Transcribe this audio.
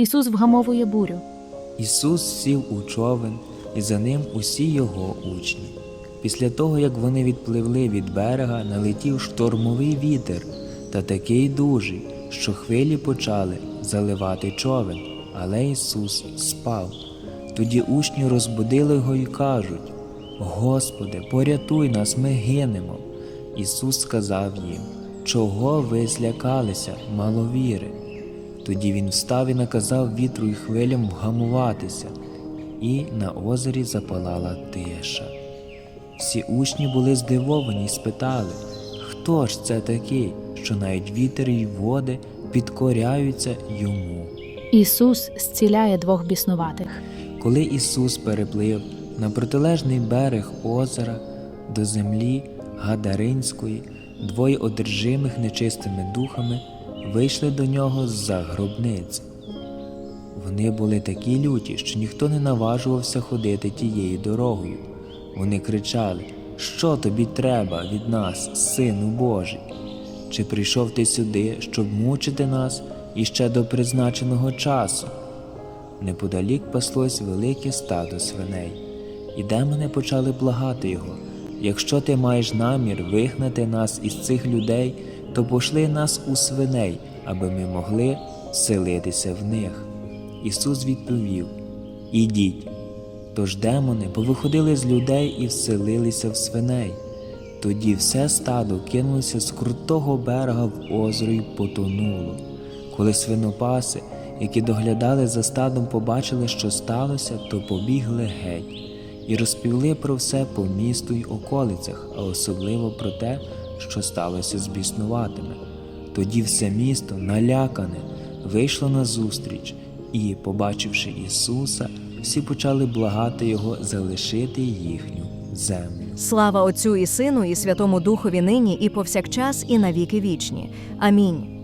Ісус вгамовує бурю. Ісус сів у човен, і за ним усі його учні. Після того, як вони відпливли від берега, налетів штормовий вітер та такий дужий, що хвилі почали заливати човен, але Ісус спав. Тоді учні розбудили його і кажуть: Господи, порятуй нас, ми гинемо. Ісус сказав їм, чого ви злякалися, маловіри? Тоді він встав і наказав вітру і хвилям вгамуватися, і на озері запалала тиша. Всі учні були здивовані і спитали, хто ж це такий, що навіть вітер і води підкоряються йому. Ісус зціляє двох біснуватих. Коли Ісус переплив на протилежний берег озера до землі Гадаринської, двоє одержимих нечистими духами вийшли до нього з-за гробниці. Вони були такі люті, що ніхто не наважувався ходити тією дорогою. Вони кричали: Що тобі треба від нас, Сину Божий? Чи прийшов ти сюди, щоб мучити нас іще до призначеного часу? Неподалік паслось велике стадо свиней, і демони почали благати його. Якщо ти маєш намір вигнати нас із цих людей, то пошли нас у свиней, аби ми могли селитися в них. Ісус відповів: Ідіть. Тож демони повиходили з людей і вселилися в свиней. Тоді все стадо кинулося з крутого берега в озеро й потонуло. Коли свинопаси, які доглядали за стадом, побачили, що сталося, то побігли геть і розповіли про все по місту й околицях, а особливо про те, що сталося з біснуватими. Тоді все місто, налякане, вийшло назустріч, і, побачивши Ісуса, всі почали благати Його залишити їхню землю. Слава Отцю і Сину, і Святому Духові нині, і повсякчас, і навіки вічні. Амінь.